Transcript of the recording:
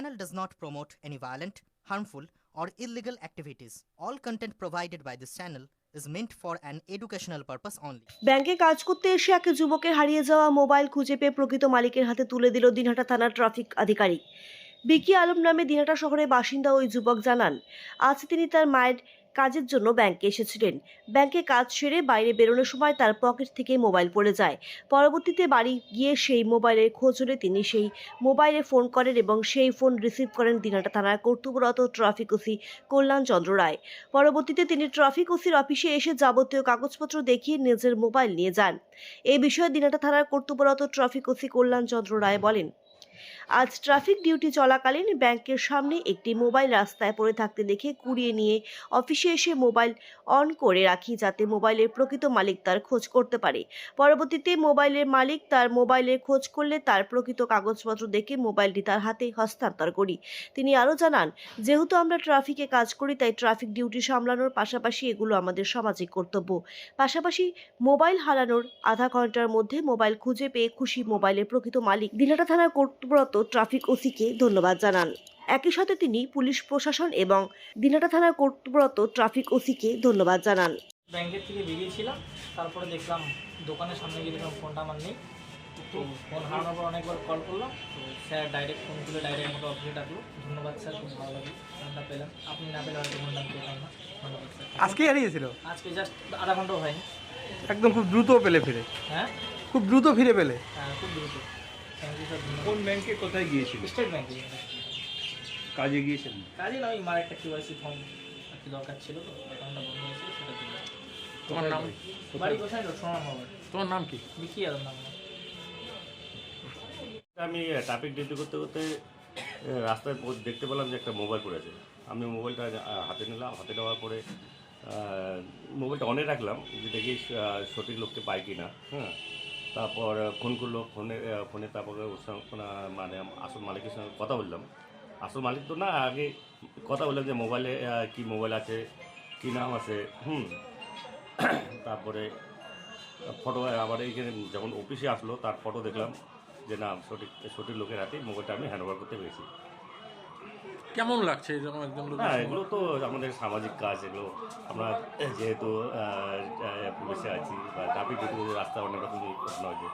channel does not promote any violent, harmful, or illegal activities. All content provided by this channel is meant for an educational purpose only. ব্যাংকে কাজ করতে এসে এক যুবকের হারিয়ে যাওয়া মোবাইল খুঁজে পেয়ে প্রকৃত মালিকের হাতে তুলে দিল দিনহাটা থানার ট্রাফিক আধিকারিক বিকি আলম নামে দিনহাটা শহরের বাসিন্দা ওই যুবক জানান আজ তিনি তার মায়ের কাজের জন্য ব্যাংকে এসেছিলেন। ব্যাংকে কাজ সেরে বাইরে বেরোনোর সময় তার পকেট থেকে মোবাইল পড়ে যায়। পরবর্তীতে বাড়ি গিয়ে সেই মোবাইলের খোঁজ হলে তিনি সেই মোবাইলে ফোন করেন এবং সেই ফোন রিসিভ করেন দিনাটা থানার কর্তব্যরত ট্রাফিক ওসি কল্যাণ চন্দ্র রায়। পরবর্তীতে তিনি ট্রাফিক ওসির অফিসে এসে যাবতীয় কাগজপত্র দেখিয়ে নিজের মোবাইল নিয়ে যান। এই বিষয়ে দিনাটা থানার কর্তব্যরত ট্রাফিক ওসি কল্যাণ চন্দ্র রায় বলেন আজ ট্রাফিক ডিউটি চলাকালীন ব্যাংকের সামনে একটি মোবাইল রাস্তায় পড়ে থাকতে দেখে কুড়িয়ে নিয়ে অফিসে এসে মোবাইল অন করে রাখি যাতে মোবাইলের প্রকৃত মালিক তার খোঁজ করতে পারে। পরবর্তীতে মোবাইলের মালিক তার মোবাইলের খোঁজ করলে তার প্রকৃত কাগজপত্র দেখে মোবাইলটি তার হাতে হস্তান্তর করি। তিনি আরও জানান, যেহেতু আমরা ট্রাফিকে কাজ করি, তাই ট্রাফিক ডিউটি সামলানোর পাশাপাশি এগুলো আমাদের সামাজিক কর্তব্য। পাশাপাশি মোবাইল হারানোর আধা ঘণ্টার মধ্যে মোবাইল খুঁজে পেয়ে খুশি মোবাইলের প্রকৃত মালিক। দিনাটা থানার কর্তব্যরত ট্রাফিক ওসিকে ধন্যবাদ জানান। একই সাথে তিনি পুলিশ প্রশাসন এবং দিনাটা থানার কর্তব্যরত ট্রাফিক ওসিকে ধন্যবাদ জানান। ব্যাংকের থেকে বেরিয়েছিলাম তারপরে দেখলাম দোকানের সামনে গিয়ে দেখলাম ফোনটা আমার নেই। তো ফোন হারানোর পর অনেকবার কল করলাম তো স্যার ডাইরেক্ট ফোন তুলে ডাইরেক্ট আমাকে অফিসে ডাকলো। ধন্যবাদ স্যার খুব ভালো লাগল ফোনটা পেলাম। আপনি না পেলে হয়তো ফোনটা আমি পেতাম না। ধন্যবাদ স্যার। আজকে হারিয়েছিল? আজকে জাস্ট আধা ঘন্টাও হয়নি। একদম খুব দ্রুত পেলে ফিরে। হ্যাঁ? খুব দ্রুত ফিরে পেলে। হ্যাঁ খুব দ্রুত। কোন ব্যাংকে কোথায় গিয়েছিল স্টেট ব্যাংকে কাজে গিয়েছেন কাজে না ওই মার একটা কেওয়াইসি ফর্ম আর কি দরকার ছিল তো অ্যাকাউন্টটা বন্ধ হয়েছিল সেটা দিল তোমার নাম? বাড়ি কোথায়? তোমার নাম কি? বিকি আর নাম। আমি ট্রাফিক ডিউটি করতে করতে রাস্তায় দেখতে পেলাম যে একটা মোবাইল পড়েছে আমি মোবাইলটা হাতে নিলাম। হাতে নেওয়ার পরে মোবাইলটা অনে রাখলাম যে দেখি সঠিক লোককে পাই কি না হ্যাঁ? তারপর ফোন করল ফোনে ফোনে তারপরে ওর সঙ্গে মানে আসল মালিকের সঙ্গে কথা বললাম। আসল মালিক তো না, আগে কথা বললাম যে মোবাইলে কি মোবাইল আছে, কি নাম আছে, হুম। তারপরে ফটো, আবার এইখানে যখন অফিসে আসলো, তার ফটো দেখলাম যে না, সঠিক সঠিক লোকের হাতে মোবাইলটা আমি হ্যান্ড করতে পেরেছি। কেমন লাগছে এরকম একজন লোক হ্যাঁ এগুলো তো আমাদের সামাজিক কাজ এগুলো আমরা যেহেতু পুলিশে আছি বা ট্রাফিক রাস্তা অনেক রকম ঘটনা হয়েছে